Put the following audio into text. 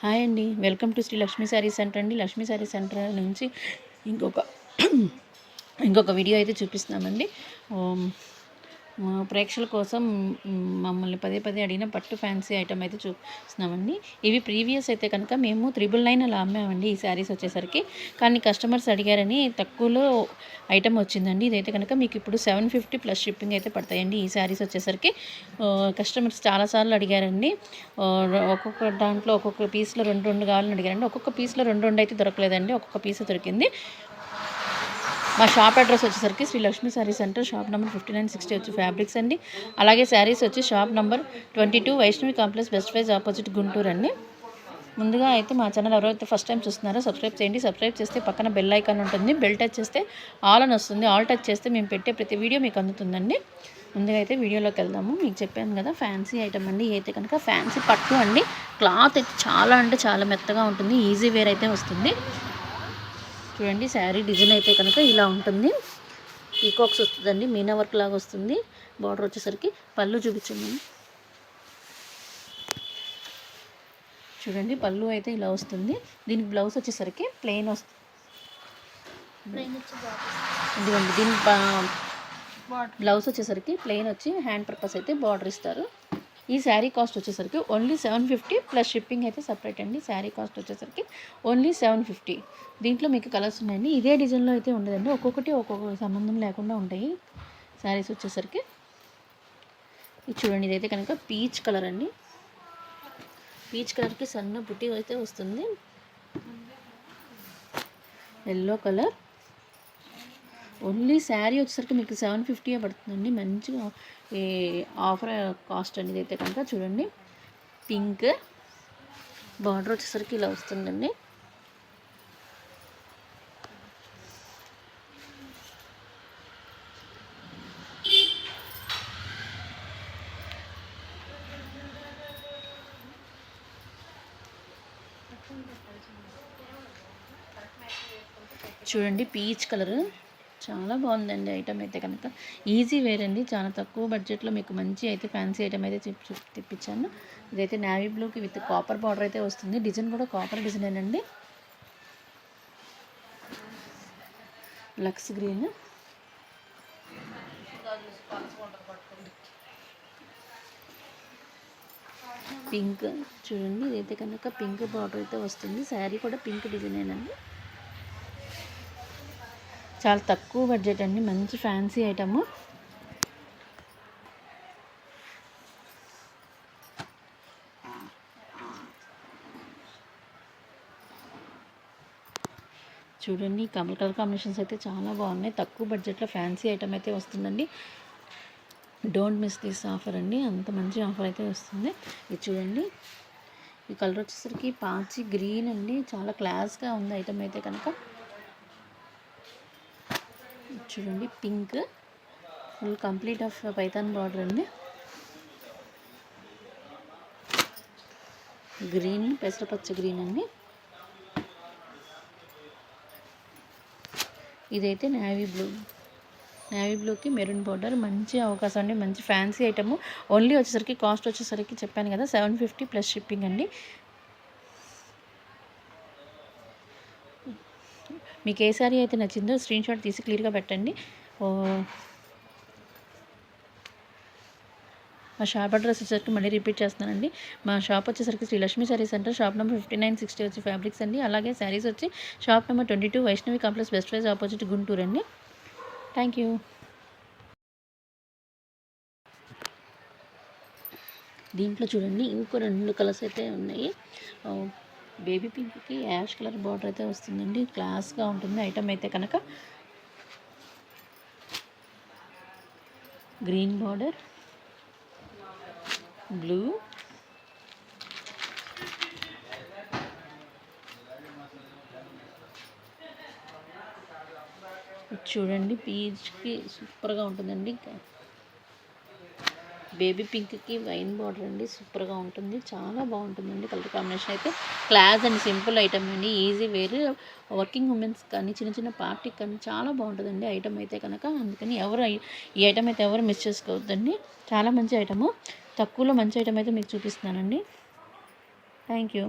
Hi అండి. Welcome to Shri Lakshmi sari centre అండి. Lakshmi sari centre నుంచి ఇంకొక ఇంకొక వీడియో అయితే చూపిస్తున్నామండి. ప్రేక్షకుల కోసం మమ్మల్ని పదే పదే అడిగిన పట్టు ఫ్యాన్సీ ఐటమ్ అయితే చూపిస్తున్నామండి ఇవి ప్రీవియస్ అయితే కనుక మేము త్రిబుల్ నైన్ అలా అమ్మామండి ఈ శారీస్ వచ్చేసరికి. కానీ కస్టమర్స్ అడిగారని తక్కువలో ఐటమ్ వచ్చిందండి. ఇదైతే కనుక మీకు ఇప్పుడు సెవెన్ ఫిఫ్టీ ప్లస్ షిప్పింగ్ అయితే పడతాయండి ఈ శారీస్ వచ్చేసరికి. కస్టమర్స్ చాలాసార్లు అడిగారండి. ఒక్కొక్క దాంట్లో ఒక్కొక్క పీస్లో రెండు రెండు కావాలని అడిగారండి. ఒక్కొక్క పీస్లో రెండు రెండు అయితే దొరకలేదండి. ఒక్కొక్క పీస్ దొరికింది. మా షాప్ అడ్రస్ వచ్చేసరికి Shri Lakshmi sari centre shop number fifty nine sixty వచ్చి ఫ్యాబ్రిక్స్ అండి. అలాగే శారీస్ వచ్చి shop number twenty two Vaishnavi complex best prize opposite Guntur అండి. ముందుగా అయితే మా ఛానల్ ఎవరైతే ఫస్ట్ టైం చూస్తున్నారో సబ్స్క్రైబ్ చేయండి. సబ్స్క్రైబ్ చేస్తే పక్కన బెల్ ఐకాన్ ఉంటుంది. బెల్ టచ్ చేస్తే ఆల్ అని వస్తుంది. ఆల్ టచ్ చేస్తే మేము పెట్టే ప్రతి వీడియో మీకు అందుతుందండి. ముందుగా అయితే వీడియోలోకి వెళ్దాము. మీకు చెప్పాను కదా ఫ్యాన్సీ ఐటమ్ అండి. అయితే కనుక ఫ్యాన్సీ పట్టు అండి. క్లాత్ అయితే చాలా అంటే చాలా మెత్తగా ఉంటుంది. ఈజీ వేర్ అయితే వస్తుంది. చూడండి శారీ డిజైన్ అయితే కనుక ఇలా ఉంటుంది. పీకాక్స్ వస్తుందండి మీనా వర్క్ లాగా వస్తుంది. బార్డర్ వచ్చేసరికి పళ్ళు చూపించండి చూడండి పళ్ళు అయితే ఇలా వస్తుంది. దీనికి బ్లౌజ్ వచ్చేసరికి ప్లెయిన్ వస్తుంది ఇదిగోండి దీని బ్లౌజ్ వచ్చేసరికి ప్లెయిన్ వచ్చి హ్యాండ్ పర్పస్ అయితే బార్డర్ ఇస్తారు. ఈ శారీ కాస్ట్ వచ్చేసరికి only seven fifty plus shipping అయితే సపరేట్ అండి. శారీ కాస్ట్ వచ్చేసరికి ఓన్లీ సెవెన్ ఫిఫ్టీ. దీంట్లో మీకు కలర్స్ ఉన్నాయండి. ఇదే డిజైన్లో అయితే ఉండదండి. ఒక్కొక్కటి ఒక్కొక్క సంబంధం లేకుండా ఉంటాయి. శారీస్ వచ్చేసరికి ఇది చూడండి ఇదైతే కనుక పీచ్ కలర్ అండి. పీచ్ కలర్కి సన్న బుట్టి అయితే వస్తుంది. Yellow colour. ఓన్లీ శారీ వచ్చేసరికి మీకు సెవెన్ ఫిఫ్టీయే పడుతుందండి. మంచిగా ఈ ఆఫర్ కాస్ట్ అనేది అయితే కనుక చూడండి. పింక్ బార్డర్ వచ్చేసరికి ఇలా వస్తుందండి. చూడండి పీచ్ కలర్. చాలా బాగుందండి ఐటమ్ అయితే కనుక. ఈజీ వేర్ అండి చాలా తక్కువ బడ్జెట్లో మీకు మంచి అయితే ఫ్యాన్సీ ఐటమ్ అయితే తెప్పించాను. ఇదైతే నావీ బ్లూకి విత్ కాపర్ బార్డర్ అయితే వస్తుంది. డిజైన్ కూడా కాపర్ డిజైన్ అండి. లక్స్ గ్రీన్. పింక్ చూడండి ఇదైతే కనుక పింక్ బార్డర్ అయితే వస్తుంది. శారీ కూడా పింక్ డిజైన్ అండి చాలా తక్కువ బడ్జెట్ అండి. మంచి ఫ్యాన్సీ ఐటమ్ చూడండి కమల్ కలర్ కాంబినేషన్స్ అయితే చాలా బాగున్నాయి. తక్కువ బడ్జెట్లో ఫ్యాన్సీ ఐటమ్ అయితే వస్తుందండి. డోంట్ మిస్ దిస్ ఆఫర్ అండి. అంత మంచి ఆఫర్ అయితే వస్తుంది. ఇది చూడండి. ఈ కలర్ వచ్చేసరికి పాచి గ్రీన్ అండి. చాలా క్లాస్గా ఉంది ఐటమ్ అయితే కనుక. చూడండి pink. Full complete of python border అండి. గ్రీన్ పెసరపచ్చ గ్రీన్ అండి. ఇదైతే నేవీ బ్లూ నేవీ బ్లూకి మెరూన్ బార్డర్ మంచి అవకాశం అండి మంచి ఫ్యాన్సీ ఐటమ్ ఓన్లీ వచ్చేసరికి కాస్ట్ వచ్చేసరికి చెప్పాను కదా సెవెన్ ఫిఫ్టీ ప్లస్ షిప్పింగ్ అండి. మీకు ఏ సారీ అయితే నచ్చిందో స్క్రీన్ షాట్ తీసి క్లియర్గా పెట్టండి. మా షాప్ అడ్రస్ వచ్చేసరికి మళ్ళీ రిపీట్ చేస్తున్నానండి. మా షాప్ వచ్చేసరికి Shri Lakshmi saris centre shop number fifty nine sixty వచ్చి ఫ్యాబ్రిక్స్ అండి. అలాగే శారీస్ వచ్చి shop number twenty two Vaishnavi complex best prize opposite Guntur అండి. థ్యాంక్ యూ దీంట్లో చూడండి ఇంకో రెండు కలర్స్ అయితే ఉన్నాయి. బేబీ పింక్కి యాష్ కలర్ బార్డర్ అయితే వస్తుందండి. క్లాస్గా ఉంటుంది. ఐటమ్ అయితే కనుక గ్రీన్ బార్డర్ బ్లూ చూడండి పీచ్కి సూపర్గా ఉంటుందండి. బేబీ పింక్కి వైన్ బార్డర్ అండి. సూపర్గా ఉంటుంది. చాలా బాగుంటుందండి కలర్ కాంబినేషన్ అయితే. క్లాస్ అండ్ సింపుల్ ఐటమ్ అండి. Easy wear. వర్కింగ్ ఉమెన్స్ కానీ చిన్న చిన్న పార్టీకి కానీ చాలా బాగుంటుందండి ఐటమ్ అయితే కనుక. అందుకని ఎవరు ఈ ఐటమ్ అయితే ఎవరు మిస్ చేసుకోవద్దండి. చాలా మంచి ఐటము. తక్కువలో మంచి ఐటమ్ అయితే మీకు చూపిస్తున్నానండి. Thank you.